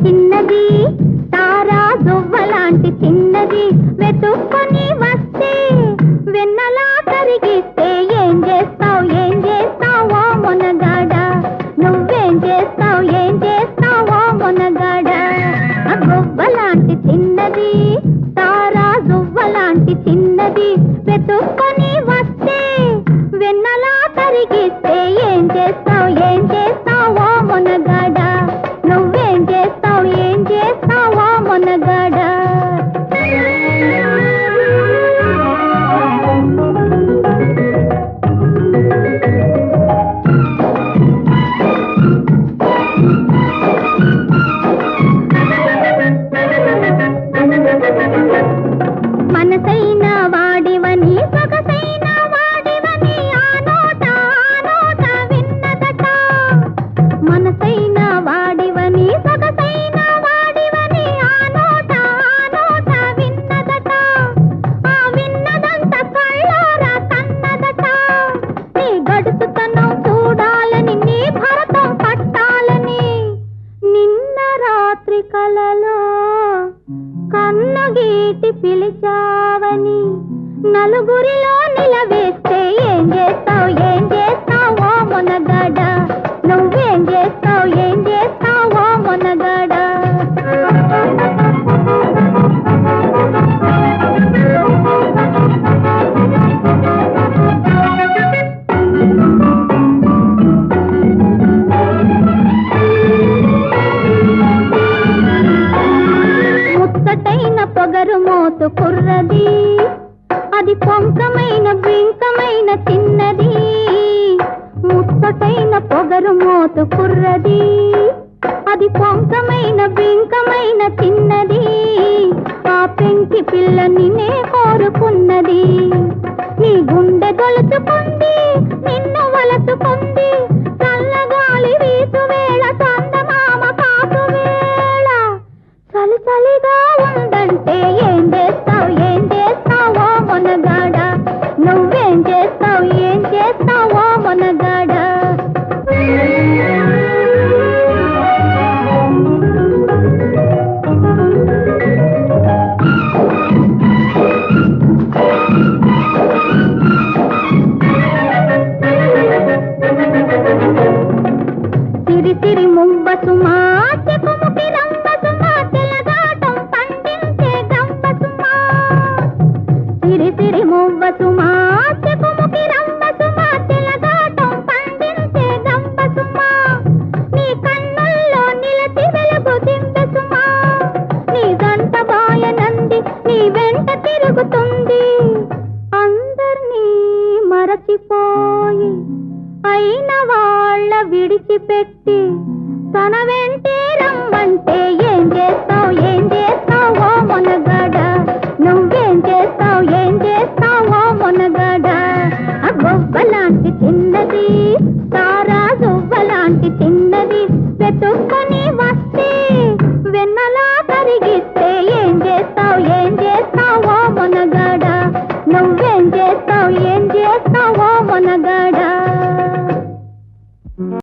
చిన్నది తారా దువ్వలాంటి చిన్నది వెతుక్కొని లాంటి చిన్నది తారా గువ్వలాంటి చిన్నది వెతుక్కొని వస్తే వెన్నలా కరిగిస్తే ఏం చేస్తావు? గీతి గీటి పిలిచావని నలుగురిలో నిలవేస్తే ఏం చేస్తావు ఏం చేస్తావు? ముచ్చటైన మోతు కుర్రది. అది పొంకమైన బింకమైన చిన్నది ముచ్చటైన పొగరు మోతు కుర్రది. అది పొంకమైన బింకమైన చిన్నది ఆ సిరి సిరి మువ్వసుమా చెకుముకి రంబసుమా తెలగాటం పండించే గంబసుమా నీ కన్నుల్లో నిలచి వెలుగు దింబసుమా నీ గంట బాయనంది నీ వెంట తిరుగుతుంది. అందర్నీ మరచిపోయి అయిన వాళ్ళ విడిచిపెట్టి తన వెంటే تو